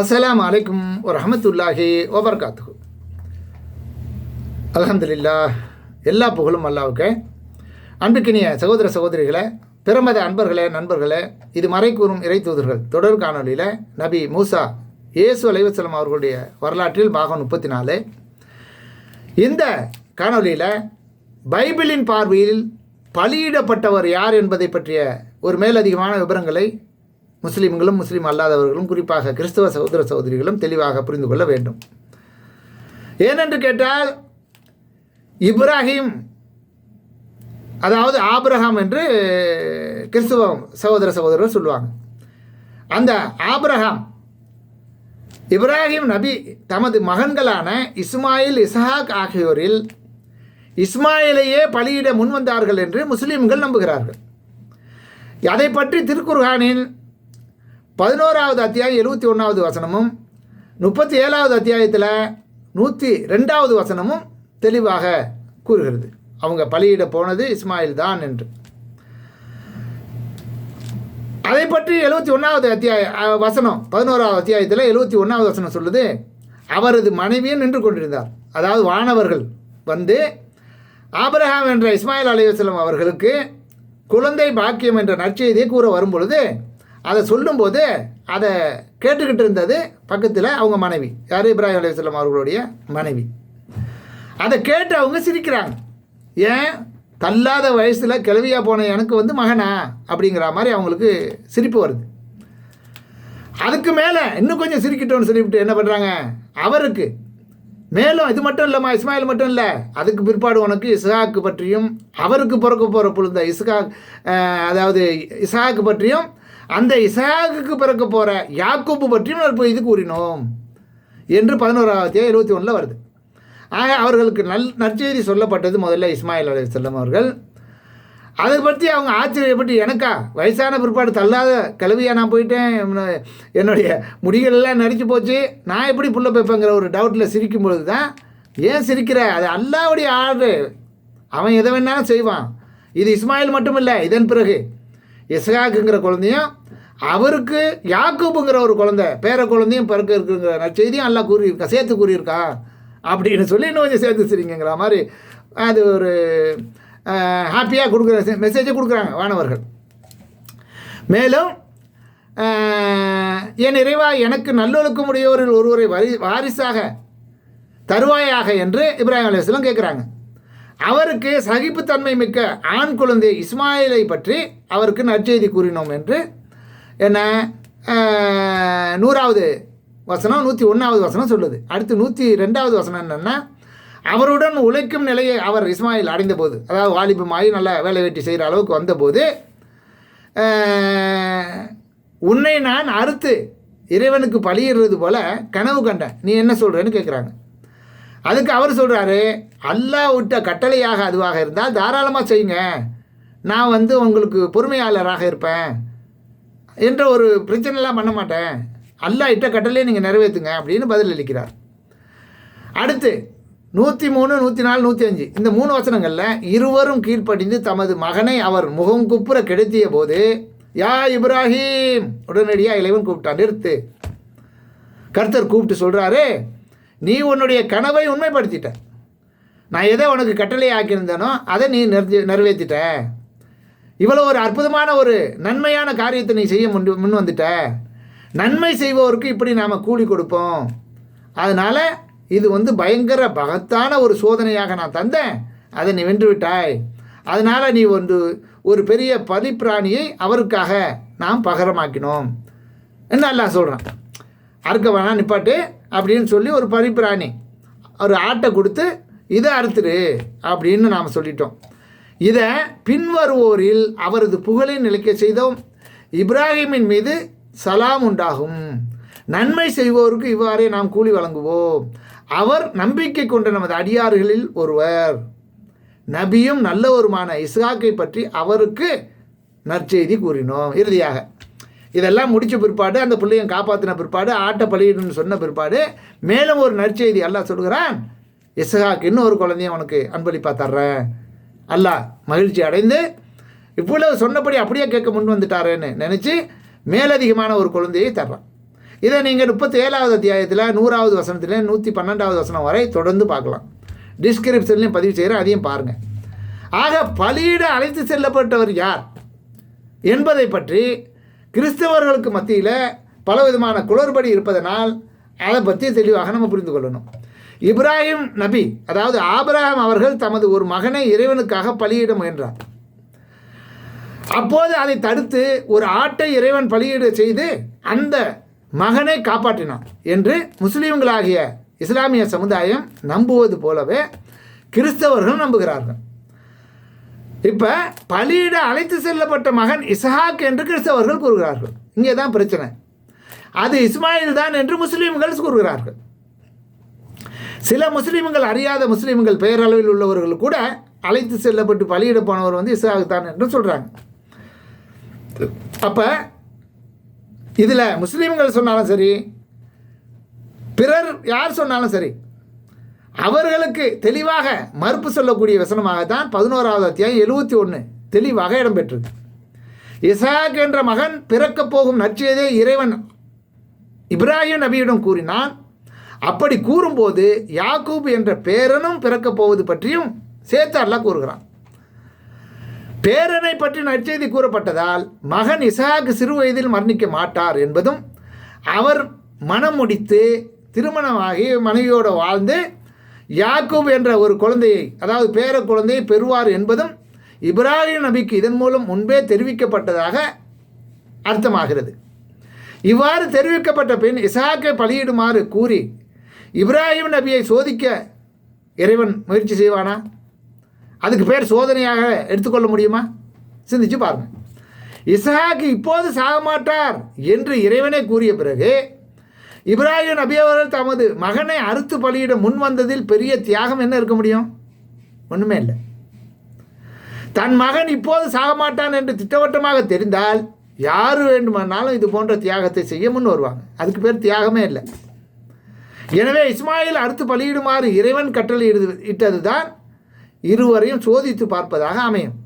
அஸ்லாம் அலைக்கும் ரஹமத்துல்லாஹி வபர்காத்து அல்ஹம்துலில்லா எல்லா புகழும் அல்லாவுக்கு. அன்புக்கினிய சகோதர சகோதரிகளை பிறமத அன்பர்களே நண்பர்களே இது மறைக்கூறும் இறைத்தூதர்கள் இறை தூதர்கள் தொடர் காணொலியில் நபி மூசா இயேசு அலைவசலம் அவர்களுடைய வரலாற்றில் பாகம் முப்பத்தி நாலு இந்த காணொலியில் பைபிளின் பார்வையில் பலியிடப்பட்டவர் யார் என்பதை பற்றிய ஒரு மேலதிகமான விவரங்களை முஸ்லீம்களும் முஸ்லீம் அல்லாதவர்களும் குறிப்பாக கிறிஸ்தவ சகோதர சகோதரிகளும் தெளிவாக புரிந்து கொள்ள வேண்டும். ஏனென்று கேட்டால் இப்ராஹிம் அதாவது ஆபிரகாம் என்று கிறிஸ்துவ சகோதர சகோதரர் சொல்லுவாங்க. அந்த ஆபிரகாம் இப்ராஹிம் நபி தமது மகன்களான இஸ்மாயில் இஸ்ஹாக் ஆகியோரில் இஸ்மாயிலையே பலியிட முன்வந்தார்கள் என்று முஸ்லீம்கள் நம்புகிறார்கள். அதை பற்றி திருக்குர்ஹானின் பதினோராவது அத்தியாயம் எழுபத்தி ஒன்றாவது வசனமும் முப்பத்தி ஏழாவது அத்தியாயத்தில் நூற்றி ரெண்டாவது வசனமும் தெளிவாக கூறுகிறது. அவங்க பலியிட போனது இஸ்மாயில் தான் என்று. அதை பற்றி எழுபத்தி ஒன்றாவது அத்தியாய வசனம் பதினோராவது அத்தியாயத்தில் எழுபத்தி ஒன்றாவது வசனம் சொல்லுது அவரது மனைவியும் நின்று கொண்டிருந்தார். அதாவது வானவர்கள் வந்து ஆபிரஹாம் என்ற இஸ்மாயில் அலைவாஸ்லம் அவர்களுக்கு குழந்தை பாக்கியம் என்ற நற்செய்தியை கூற வரும்பொழுது அதை சொல்லும்போது அதை கேட்டுக்கிட்டு இருந்தது பக்கத்தில் அவங்க மனைவி. யார்? இப்ராஹிம் அலைவாஸ்லம் அவர்களுடைய மனைவி. அதை கேட்டு அவங்க சிரிக்கிறாங்க. ஏன்? தள்ளாத வயசில் கிளவியாக போன எனக்கு வந்து மகனா? அப்படிங்கிற மாதிரி அவங்களுக்கு சிரிப்பு வருது. அதுக்கு மேலே இன்னும் கொஞ்சம் சிரிக்கிட்டோன்னு சொல்லிவிட்டு என்ன பண்ணுறாங்க அவருக்கு மேலும் இது மட்டும் இல்லைம்மா இஸ்மாயில் மட்டும் இல்லை. அதுக்கு பிற்பாடு உனக்கு இஸ்ஹாக்கு பற்றியும் அவருக்கு பிறக்க போகிற பொழுது இஸ்ஹாக் அதாவது இஸ்ஹாக்கு பற்றியும் அந்த இசாகுக்கு பிறக்க போகிற யாக்கோப்பு பற்றியும் நான் இது கூறினோம் என்று பதினோராவது இருபத்தி ஒன்றில் வருது. ஆக அவர்களுக்கு நல் நற்செய்தி சொல்லப்பட்டது முதல்ல இஸ்மாயில் அலி செல்லம் அவர்கள். அதை பற்றி அவங்க ஆச்சரியப்பட்டு எனக்கா? வயசான பிற்பாடு தள்ளாத கிளவியாக நான் போயிட்டேன். என்னுடைய முடிகள் எல்லாம் நடிச்சு போச்சு. நான் எப்படி புள்ள பேப்பேங்கிற ஒரு டவுட்டில் சிரிக்கும் பொழுது தான் ஏன் சிரிக்கிற? அது அல்லாவுடைய ஆர்டரு அவன் எதை வேணாலும் செய்வான். இது இஸ்மாயில் மட்டும் இல்லை இதன் பிறகு. இஸ்ஹாக்குங்கிற குழந்தையும் அவருக்கு யாக்கூபுங்கிற ஒரு குழந்தை பேர குழந்தையும் பிறக்க இருக்குங்கிற நற்செய்தியும் எல்லாம் கூறியிருக்கா சேர்த்து கூறியிருக்கா? அப்படின்னு சொல்லி இன்னும் கொஞ்சம் சேர்த்து சரிங்கிற மாதிரி அது ஒரு ஹாப்பியாக கொடுக்குற மெசேஜை கொடுக்குறாங்க வானவர்கள். மேலும் என் இறைவா எனக்கு நல்லொழுக்கமுடையோரில் ஒருவரை வரி வாரிசாக தருவாயாக என்று இப்ராஹிம் அலையாஸ்லாம் கேட்குறாங்க அவருக்கு சகிப்புத்தன்மை மிக்க ஆண் குழந்தை இஸ்மாயிலை பற்றி அவருக்கு நற்செய்தி கூறினோம் என்று என்ன? நூறாவது வசனம் நூற்றி ஒன்றாவது வசனம் சொல்லுது. அடுத்து நூற்றி ரெண்டாவது வசனம் என்னென்னா அவருடன் உழைக்கும் நிலையை அவர் இஸ்மாயில் அடைந்தபோது அதாவது வாலிபமாகி நல்லா வேலை வெட்டி செய்கிற அளவுக்கு வந்தபோது உன்னை நான் அறுத்து இறைவனுக்கு பழியிடுறது போல் கனவு கண்டேன். நீ என்ன சொல்கிறேன்னு கேட்குறாங்க அதுக்கு அவர் சொல்கிறாரு அல்லாஹ் விட்ட கட்டளையாக அதுவாக இருந்தால் தாராளமாக செய்யுங்க. நான் வந்து உங்களுக்கு பொறுமையாளராக இருப்பேன். என்ற ஒரு பிரச்சனைலாம் பண்ண மாட்டேன். அல்லாஹ் இட்ட கட்டளையை நீங்கள் நிறைவேற்றுங்க அப்படின்னு பதில் அளிக்கிறார். அடுத்து நூற்றி மூணு நூற்றி நாலு நூற்றி அஞ்சு இந்த மூணு வசனங்களில் இருவரும் கீழ்ப்படிந்து தமது மகனை அவர் முகங்குப்புற கெடுத்திய போது யா இப்ராஹிம்! உடனடியாக இளைவன் கூப்பிட்டான். நிறுத்து. கர்த்தர் கூப்பிட்டு சொல்கிறாரு நீ உன்னுடைய கனவை உண்மைப்படுத்திட்ட. நான் எதை உனக்கு கட்டளை ஆக்கியிருந்தேனோ அதை நீ நிறைவேற்றிட்ட இவ்வளோ ஒரு அற்புதமான ஒரு நன்மையான காரியத்தை நீ செய்ய முன் முன் வந்துட்ட நன்மை செய்பவருக்கு இப்படி நாம் கூலி கொடுப்போம். அதனால் இது வந்து பயங்கர பகத்தான ஒரு சோதனையாக நான் தந்தேன். அதை நீ வென்று விட்டாய் அதனால் நீ வந்து ஒரு பெரிய பலிப்பிராணியை அவருக்காக நாம் பகரமாக்கினோம். என்ன எல்லாம் சொல்கிறான் அறுக்க வேணாம் நிப்பாட்டு அப்படின்னு சொல்லி ஒரு பரிப்பிராணி ஒரு ஆட்டை கொடுத்து இதை அறுத்துரு அப்படின்னு நாம் சொல்லிட்டோம். இதை பின்வருவோரில் அவரது புகழை நிலைக்க செய்தோம். இப்ராஹிமின் மீது சலாம் உண்டாகும். நன்மை செய்வோருக்கு இவ்வாறே நாம் கூலி வழங்குவோம். அவர் நம்பிக்கை கொண்ட நமது அடியார்களில் ஒருவர். நபியும் நல்லவருமான இஸ்ஹாக்கை பற்றி அவருக்கு நற்செய்தி கூறினோம். இறுதியாக இதெல்லாம் முடித்த பிற்பாடு அந்த பிள்ளையும் காப்பாற்றின பிற்பாடு ஆட்டை பலியிடுன்னு சொன்ன பிற்பாடு மேலும் ஒரு நற்செய்தி எல்லாம் சொல்கிறான் இஸ்ஹாக் இன்னும் ஒரு குழந்தைய உனக்கு அன்பளிப்பாக தர்றேன். அல்லாஹ் மகிழ்ச்சி அடைந்து இவ்வளவு சொன்னபடி அப்படியே கேட்க முன் வந்துட்டாரேன்னு நினச்சி மேலதிகமான ஒரு குழந்தையை தர்றான். இதை நீங்கள் முப்பத்தி ஏழாவது அத்தியாயத்தில் நூறாவது வசனத்தில் நூற்றி பன்னெண்டாவது வசனம் வரை தொடர்ந்து பார்க்கலாம். டிஸ்கிரிப்ஷன்லையும் பதிவு செய்கிறேன் அதையும் பாருங்கள் ஆக பலியிட அழைத்து செல்லப்பட்டவர் யார்? என்பதை பற்றி கிறிஸ்தவர்களுக்கு மத்தியில் பலவிதமான குளறுபடி இருப்பதனால் அதை பற்றி தெளிவாக நம்ம புரிந்து கொள்ளணும். இப்ராஹிம் நபி அதாவது ஆபிரகாம் அவர்கள் தமது ஒரு மகனை இறைவனுக்காக பலியிட முயன்றார். அப்போது அதை தடுத்து ஒரு ஆட்டை இறைவன் பலியிட செய்து அந்த மகனை காப்பாற்றினான் என்று முஸ்லீம்களாகிய இஸ்லாமிய சமுதாயம் நம்புவது போலவே கிறிஸ்தவர்கள் நம்புகிறார்கள். இப்போ பலியிட அழைத்து செல்லப்பட்ட மகன் இஸ்ஹாக் என்று கிறிஸ்தவர்கள் கூறுகிறார்கள். இங்கே தான் பிரச்சனை. அது இஸ்மாயில் தான் என்று முஸ்லீம்கள் கூறுகிறார்கள். சில முஸ்லீம்கள் அறியாத முஸ்லீம்கள் பெயரளவில் உள்ளவர்கள் கூட அழைத்து செல்லப்பட்டு பலியிட போனவர் வந்து இசாகுத்தான் என்று சொல்கிறாங்க அப்போ இதில் முஸ்லீம்கள் சொன்னாலும் சரி பிறர் யார் சொன்னாலும் சரி அவர்களுக்கு தெளிவாக மறுப்பு சொல்லக்கூடிய வசனமாகத்தான் பதினோராவது அத்தியாயம் எழுபத்தி ஒன்று தெளிவாக இடம்பெற்றது. இசாக் என்ற மகன் பிறக்கப் போகும் நற்செய்தியை இறைவன் இப்ராஹிம் நபியிடம் கூறினான் அப்படி கூறும்போது யாக்கூப் என்ற பேரனும் பிறக்கப் போவது பற்றியும் சேர்த்து அல்லாஹ் கூறுகிறான். பேரனை பற்றி நற்செய்தி கூறப்பட்டதால் மகன் இசாக் சிறு வயதில் மரணிக்க மாட்டார் என்பதும் அவர் மனம் முடித்து திருமணமாகி மனைவியோடு வாழ்ந்து யாக்கூப் என்ற ஒரு குழந்தையை அதாவது பேர குழந்தையை பெறுவார் என்பதும் இப்ராஹிம் நபிக்கு இதன் மூலம் முன்பே தெரிவிக்கப்பட்டதாக அர்த்தமாகிறது. இவ்வாறு தெரிவிக்கப்பட்ட பின் இசாக்கை பலியிடுமாறு கூறி இப்ராஹிம் நபியை சோதிக்க இறைவன் முயற்சி செய்வானா? அதுக்கு பேர் சோதனையாக எடுத்துக்கொள்ள முடியுமா? சிந்திச்சு பாருங்க. இஸ்ஹாக் இப்போது சாக மாட்டார் என்று இறைவனே கூறிய பிறகு இப்ராஹிம் நபி அவர்கள் தமது மகனை அறுத்து பலியிட முன் வந்ததில் பெரிய தியாகம் என்ன இருக்க முடியும்? ஒன்றுமே இல்லை. தன் மகன் இப்போது சாக மாட்டான் என்று திட்டவட்டமாக தெரிந்தால் யார் வேண்டுமானாலும் இது போன்ற தியாகத்தை செய்ய முன் வருவாங்க. அதுக்கு பேர் தியாகமே இல்லை. எனவே இஸ்மாயில் அடுத்து பலியிடுமாறு இறைவன் கட்டளை இட்டதுதான் இருவரையும் சோதித்து பார்ப்பதாக அமையும்.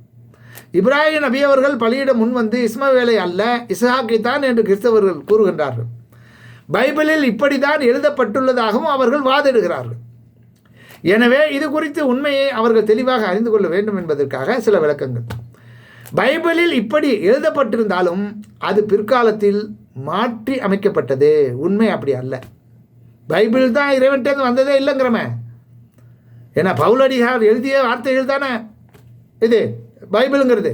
இப்ராஹிம் நபி அவர்கள் பலியிட முன் வந்து இஸ்மவேலை அல்ல இஸ்ஹாக்கை தான் என்று கிறிஸ்தவர்கள் கூறுகின்றார்கள். பைபிளில் இப்படிதான் எழுதப்பட்டுள்ளதாகவும் அவர்கள் வாதிடுகிறார்கள். எனவே இது குறித்து உண்மையை அவர்கள் தெளிவாக அறிந்து கொள்ள வேண்டும் என்பதற்காக சில விளக்கங்கள். பைபிளில் இப்படி எழுதப்பட்டிருந்தாலும் அது பிற்காலத்தில் மாற்றி அமைக்கப்பட்டது. உண்மை அப்படி அல்ல. பைபிள் தான் இறைவன்கிட்ட வந்ததே இல்லைங்கிறமே. ஏன்னா பவுலடிகார் எழுதிய வார்த்தைகள் தானே இது பைபிளுங்கிறது.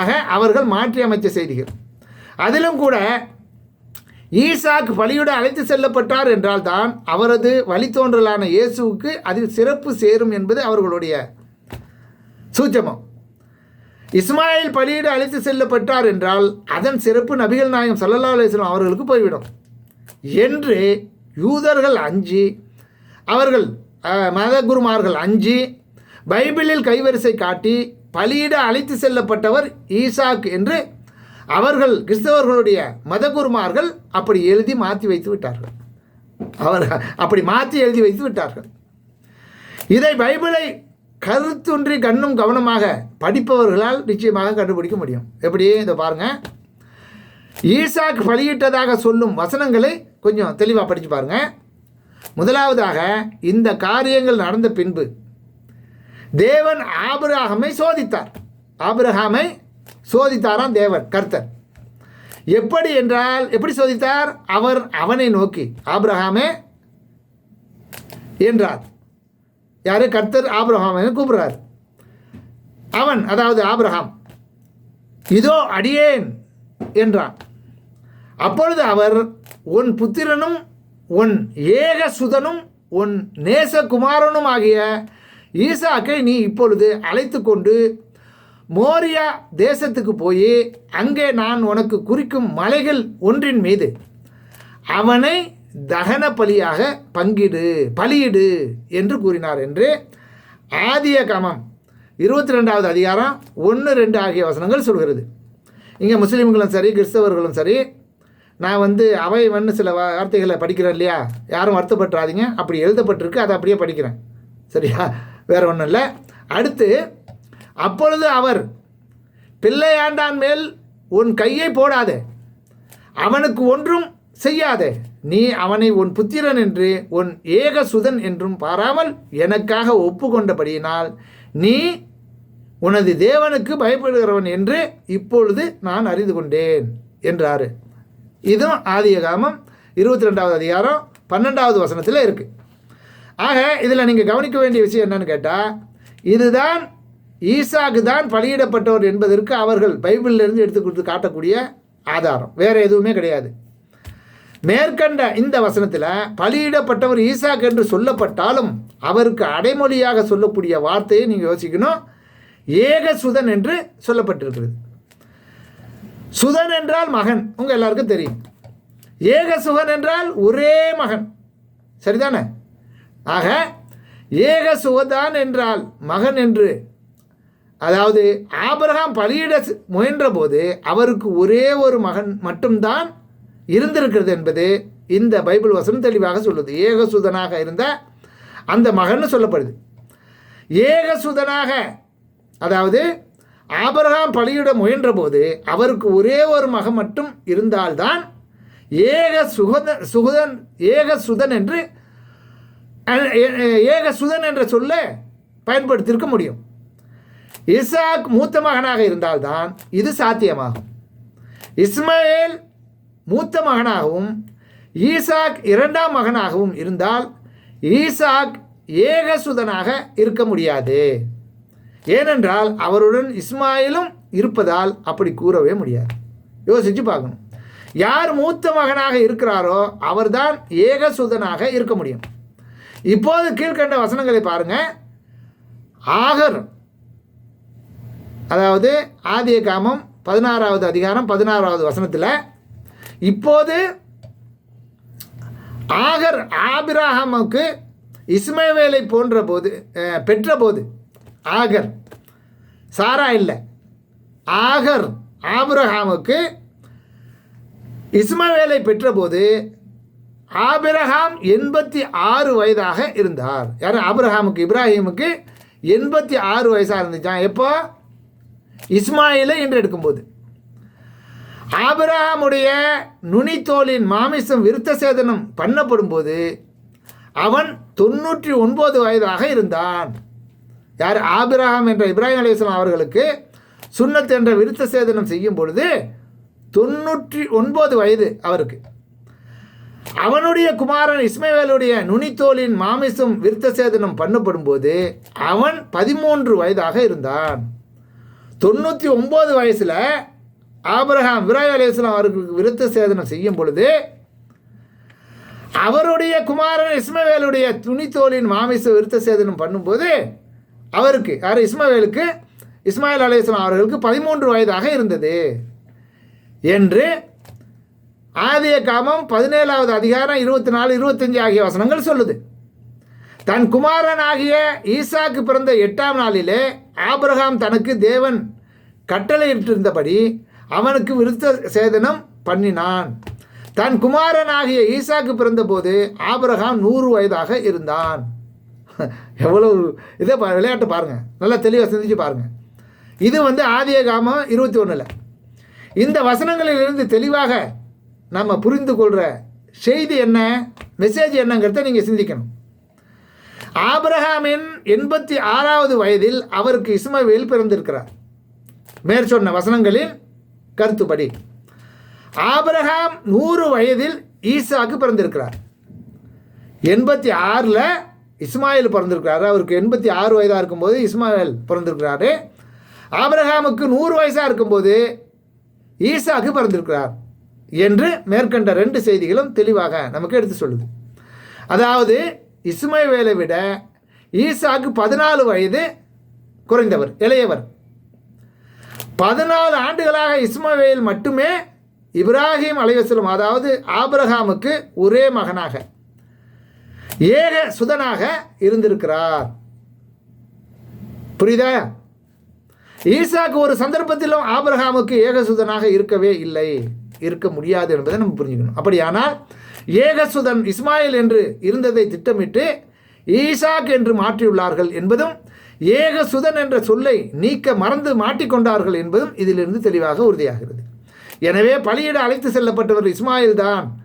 ஆக அவர்கள் மாற்றி அமைச்ச செய்திகள். அதிலும் கூட ஈசாக் பலியுட அழைத்து செல்லப்பட்டார் என்றால் தான் அவரது வழித்தோன்றலான இயேசுவுக்கு அதில் சிறப்பு சேரும் என்பது அவர்களுடைய சூச்சமம். இஸ்மாயில் பலியிட அழைத்து செல்லப்பட்டார் என்றால் அதன் சிறப்பு நபிகள் நாயகம் சல்லல்லா அலிஸ்லாம் அவர்களுக்கு போய்விடும். என்று யூதர்கள் அஞ்சி அவர்கள் மதகுருமார்கள் அஞ்சி பைபிளில் கைவரிசை காட்டி பலியிட அழைத்து செல்லப்பட்டவர் ஈசாக் என்று அவர்கள் கிறிஸ்தவர்களுடைய மதகுருமார்கள் அப்படி எழுதி மாற்றி வைத்து விட்டார்கள். அவர் அப்படி மாற்றி எழுதி வைத்து விட்டார்கள். இதை பைபிளை கருத்துன்றி கண்ணும் கவனமாக படிப்பவர்களால் நிச்சயமாக கண்டுபிடிக்க முடியும். எப்படி? இதை பாருங்கள் ஈசாக் பலியிட்டதாக சொல்லும் வசனங்களை கொஞ்சம் தெளிவாக படித்து பாருங்கள் முதலாவதாக இந்த காரியங்கள் நடந்த பின்பு தேவன் ஆபிரகாமை சோதித்தார். ஆபிரகாமை சோதித்தாராம் தேவன் கர்த்தர். எப்படி என்றால் எப்படி சோதித்தார்? அவர் அவனை நோக்கி ஆபிரகாமே என்றார். யாரு? கர்த்தர் ஆபிரகாமை கூப்பிடுறார். அவன் அதாவது ஆபிரகாம் இதோ அடியேன் என்றான். அப்பொழுது அவர் உன் புத்திரனும் உன் ஏக சுதனும் உன் நேசகுமாரனும் ஆகிய ஈசாக்கை நீ இப்பொழுது அழைத்து கொண்டு மோரியா தேசத்துக்கு போய் அங்கே நான் உனக்கு குறிக்கும் மலைகள் ஒன்றின் மீது. அவனை தகன பலியாக பங்கிடு பலியிடு என்று கூறினார் என்று ஆதிய கமம் இருபத்தி ரெண்டாவது அதிகாரம் ஒன்று ரெண்டு ஆகிய வசனங்கள் சொல்கிறது. இங்கே முஸ்லீம்களும் சரி கிறிஸ்தவர்களும் சரி நான் வந்து அவை வந்து சில வார்த்தைகளை படிக்கிறேன் இல்லையா? யாரும் வருத்தப்பட்டுறாதீங்க. அப்படி எழுதப்பட்டிருக்கு அதை அப்படியே படிக்கிறேன். சரியா? வேறு ஒன்றும் இல்லை. அடுத்து அப்பொழுது அவர் பிள்ளையாண்டான் மேல் உன் கையை போடாதே. அவனுக்கு ஒன்றும் செய்யாதே. நீ அவனை உன் புத்திரன் என்று உன் ஏகசுதன் என்றும் பாராமல் எனக்காக ஒப்புக்கொண்டபடியினால் நீ உனது தேவனுக்கு பயப்படுகிறவன் என்று இப்பொழுது நான் அறிந்து கொண்டேன் என்றாரு. இதுவும் ஆதியகாமம் இருபத்தி ரெண்டாவது அதிகாரம் பன்னெண்டாவது வசனத்தில் இருக்குது ஆக இதில் நீங்கள் கவனிக்க வேண்டிய விஷயம் என்னன்னு கேட்டால் இதுதான் ஈசாக்கு தான் பலியிடப்பட்டவர் என்பதற்கு அவர்கள் பைபிளிலிருந்து எடுத்து கொடுத்து காட்டக்கூடிய ஆதாரம். வேறு எதுவுமே கிடையாது. மேற்கண்ட இந்த வசனத்தில் பலியிடப்பட்டவர் ஈசாக் என்று சொல்லப்பட்டாலும் அவருக்கு அடைமொழியாக சொல்லக்கூடிய வார்த்தையை நீங்கள் யோசிக்கணும். ஏகசுதன் என்று சொல்லப்பட்டிருக்கிறது. சுதன் என்றால் மகன். உங்கள் எல்லாருக்கும் தெரியும். ஏக சுகன் என்றால் ஒரே மகன். சரிதானே? ஆக ஏக சுகதான் என்றால் மகன் என்று. அதாவது ஆபரகாம் பலியிட முயன்ற போது அவருக்கு ஒரே ஒரு மகன் மட்டும்தான் இருந்திருக்கிறது என்பது இந்த பைபிள் வசனம் தெளிவாக சொல்லுது. ஏகசுதனாக இருந்த அந்த மகன் சொல்லப்படுது. ஏகசுதனாக அதாவது ஆபரகாம் பலியிட முயன்றபோது அவருக்கு ஒரே ஒரு மகன் மட்டும் இருந்தால்தான் ஏக சுகதன் சுகதன் ஏக சுதன் என்று ஏக சுதன் என்ற சொல்ல பயன்படுத்தியிருக்க முடியும். இசாக் மூத்த மகனாக இருந்தால்தான் இது சாத்தியமாகும். இஸ்மாயில் மூத்த மகனாகவும் ஈசாக் இரண்டாம் மகனாகவும் இருந்தால் ஈசாக் ஏகசுதனாக இருக்க முடியாது. ஏனென்றால் அவருடன் இஸ்மாயிலும் இருப்பதால் அப்படி கூறவே முடியாது. யோசிச்சு பார்க்கணும். யார் மூத்த மகனாக இருக்கிறாரோ அவர்தான் ஏகசுதனாக இருக்க முடியும். இப்போது கீழ்க்கண்ட வசனங்களை பாருங்க. ஆகர் அதாவது ஆதிய காமம் பதினாறாவது அதிகாரம் பதினாறாவது வசனத்தில் இப்போது ஆகர் ஆபிராஹாமுக்கு இஸ்மவேலை போன்ற போது பெற்ற போது ஆகர். சாரா இல்லை. ஆகர் ஆபிரஹாமுக்கு இஸ்மவேலை பெற்றபோது ஆபிரஹாம் எண்பத்தி ஆறு வயதாக இருந்தார். யார்? ஆபிரஹாமுக்கு இப்ராஹிமுக்கு எண்பத்தி ஆறு வயசாக இருந்துச்சான் எப்போ? இஸ்மாயிலை என்று எடுக்கும்போது. ஆபிரஹாமுடைய நுனித்தோலின் மாமிசம் விருத்த சேதனம் பண்ணப்படும் போது அவன் தொண்ணூற்றி ஒன்பது வயதாக இருந்தான். யார் ஆபிரகாம் என்ற இப்ராஹிம் அலிஸ்லாம் அவர்களுக்கு சுன்னத் என்ற விருத்த சேதனம் செய்யும் பொழுது தொண்ணூற்றி ஒன்பது வயது அவருக்கு. அவனுடைய குமாரன் இஸ்மைவேலுடைய நுனித்தோலின் மாமிசம் விருத்த சேதனம் பண்ணப்படும் போது அவன் பதிமூன்று வயதாக இருந்தான். தொண்ணூற்றி ஒம்பது வயசில் ஆபிரஹாம் இப்ராஹிம் அலிஸ்லாம் அவர்களுக்கு விருத்த சேதனம் செய்யும் பொழுது அவருடைய குமாரன் இஸ்மவேலுடைய துணித்தோலின் மாமிச விருத்த சேதனம் பண்ணும்போது அவருக்கு யார்? இஸ்மவேலுக்கு இஸ்மாயில் அலையம் அவர்களுக்கு பதிமூன்று வயதாக இருந்தது. என்று ஆதிய காமம் பதினேழாவது அதிகாரம் இருபத்தி நாலு இருபத்தஞ்சு ஆகிய வசனங்கள் சொல்லுது. தன் குமாரன் ஆகிய ஈசாக்கு பிறந்த எட்டாம் நாளிலே ஆபிரகாம் தனக்கு தேவன் கட்டளையிட்டிருந்தபடி அவனுக்கு விருத்த சேதனம் பண்ணினான். தன் குமாரன் ஆகிய ஈசாக்கு பிறந்தபோது ஆபிரகாம் நூறு வயதாக இருந்தான். எவ்வளவு இதை பா விளையாட்டு பாருங்கள் நல்லா தெளிவாக சிந்திச்சு பாருங்கள் இது வந்து ஆதிய காமம் இருபத்தி ஒன்றில் இந்த வசனங்களிலிருந்து தெளிவாக நம்ம புரிந்து கொள்கிற செய்தி என்ன மெசேஜ் என்னங்கிறத நீங்கள் சிந்திக்கணும். ஆப்ரஹாமின் எண்பத்தி ஆறாவது வயதில் அவருக்கு இஸ்மவேல் பிறந்திருக்கிறார். மேற்சொன்ன வசனங்களின் கருத்துப்படி. ஆபிரகாம் நூறு வயதில் ஈசாக்கு பிறந்திருக்கிறார். எண்பத்தி ஆறில் இஸ்மாயில் பிறந்திருக்கிறாரு. அவருக்கு எண்பத்தி ஆறு வயதாக இருக்கும்போது இஸ்மாயில் பிறந்திருக்கிறாரு. ஆபரகாமுக்கு நூறு வயசாக இருக்கும்போது ஈசாக்கு பிறந்திருக்கிறார் என்று மேற்கண்ட ரெண்டு செய்திகளும் தெளிவாக நமக்கு எடுத்து சொல்லுது. அதாவது இஸ்மாவேலை விட ஈசாக்கு பதினாலு வயது குறைந்தவர் இளையவர். பதினாலு ஆண்டுகளாக இஸ்மவேல் மட்டுமே இப்ராஹிம் அலைவசலம் அதாவது ஆபிரஹாமுக்கு ஒரே மகனாக ஏக சுதனாக இருந்திருக்கிறார். புரியுதா? ஈசாக்கு ஒரு சந்தர்ப்பத்திலும் ஆபிரகாமுக்கு ஏகசுதனாக இருக்கவே இல்லை. இருக்க முடியாது என்பதை நம்ம புரிஞ்சுக்கணும். அப்படியானால் ஏகசுதன் இஸ்மாயில் என்று இருந்ததை திட்டமிட்டு ஈசாக் என்று மாற்றியுள்ளார்கள் என்பதும் ஏகசுதன் என்ற சொல்லை நீக்க மறந்து மாட்டிக்கொண்டார்கள் என்பதும் இதிலிருந்து தெளிவாக உறுதியாகிறது. எனவே பலியிட அழைத்து செல்லப்பட்டவர் இஸ்மாயில் தான்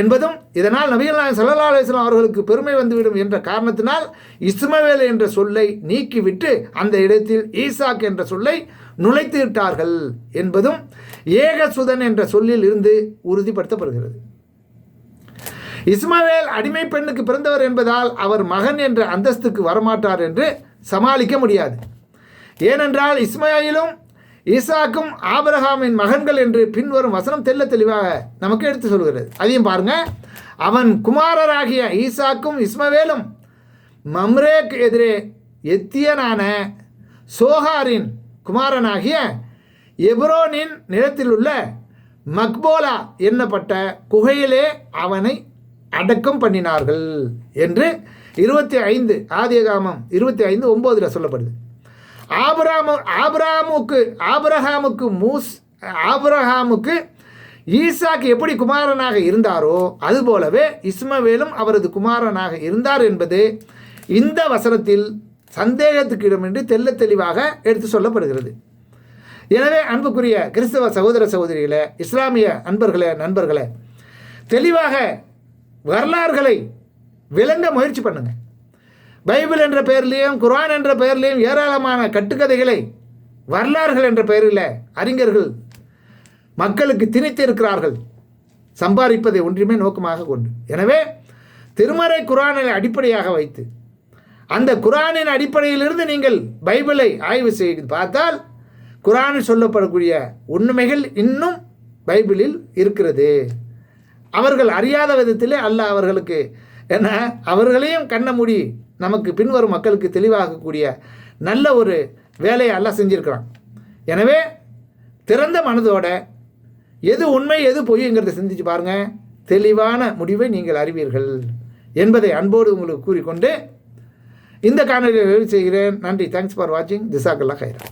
என்பதும் இதனால் நபிகள் நாயகம் சல்லா அலைஹி அவர்களுக்கு பெருமை வந்துவிடும் என்ற காரணத்தினால் இஸ்மவேல் என்ற சொல்லை நீக்கிவிட்டு அந்த இடத்தில் ஈசாக் என்ற சொல்லை நுழைத்து விட்டார்கள் என்பதும் ஏகசுதன் என்ற சொல்லில் இருந்து உறுதிப்படுத்தப்படுகிறது. இஸ்மவேல் அடிமை பெண்ணுக்கு பிறந்தவர் என்பதால் அவர் மகன் என்ற அந்தஸ்துக்கு வரமாட்டார் என்று சமாளிக்க முடியாது. ஏனென்றால் இஸ்மாயிலும் ஈசாக்கும் ஆபரகாமின் மகன்கள் என்று பின்வரும் வசனம் தெல்ல தெளிவாக நமக்கு எடுத்து சொல்கிறது. அதையும் பாருங்க. அவன் குமாரராகிய ஈசாக்கும் இஸ்மவேலும் மம்ரேக்கு எதிரே எத்தியனான சோஹாரின் குமாரனாகிய எப்ரோனின் நிலத்தில் உள்ள மக்போலா என்னப்பட்ட குகையிலே அவனை அடக்கம் பண்ணினார்கள் என்று இருபத்தி ஐந்து ஆதியகாமம் இருபத்தி ஐந்து ஒம்போதில் சொல்லப்படுது. ஆபராமு ஆபராமுக்கு ஆபரஹாமுக்கு மூஸ் ஆபரஹாமுக்கு ஈசாக்கு எப்படி குமாரனாக இருந்தாரோ அதுபோலவே இஸ்மவேலும் அவரது குமாரனாக இருந்தார் என்பது இந்த வசனத்தில் சந்தேகத்துக்கு இடமின்றி தெல்ல தெளிவாக எடுத்து சொல்லப்படுகிறது. எனவே அன்புக்குரிய கிறிஸ்தவ சகோதர சகோதரிகளே இஸ்லாமிய அன்பர்களே நண்பர்களே தெளிவாக வரலாறுகளை விளங்க முயற்சி பண்ணுங்கள் பைபிள் என்ற பெயர்லேயும் குர்ஆன் என்ற பெயர்லேயும் ஏராளமான கட்டுக்கதைகளை வரலாறுகள் என்ற பெயரில் அறிஞர்கள் மக்களுக்கு திணித்திருக்கிறார்கள். சம்பாதிப்பதை ஒன்றுமே நோக்கமாக கொண்டு. எனவே திருமறை குரானை அடிப்படையாக வைத்து அந்த குரானின் அடிப்படையிலிருந்து நீங்கள் பைபிளை ஆய்வு செய்து பார்த்தால் குரானில் சொல்லப்படக்கூடிய உண்மைகள் இன்னும் பைபிளில் இருக்கிறது. அவர்கள் அறியாத விதத்திலே அல்ல அவர்களுக்கு என்ன அவர்களையும் கண்ண மூடி நமக்கு பின்வரும் மக்களுக்கு தெளிவாகக்கூடிய நல்ல ஒரு வேலையை எல்லாம் செஞ்சுருக்கிறான். எனவே திறந்த மனதோட எது உண்மை எது பொய்ங்கிறத சிந்திச்சு பாருங்கள் தெளிவான முடிவை நீங்கள் அறிவீர்கள் என்பதை அன்போடு உங்களுக்கு கூறிக்கொண்டு இந்த காணொலியை நிறைவு செய்கிறேன். நன்றி. தேங்க்ஸ் ஃபார் வாட்சிங் திசாக்கல்லா கைரா.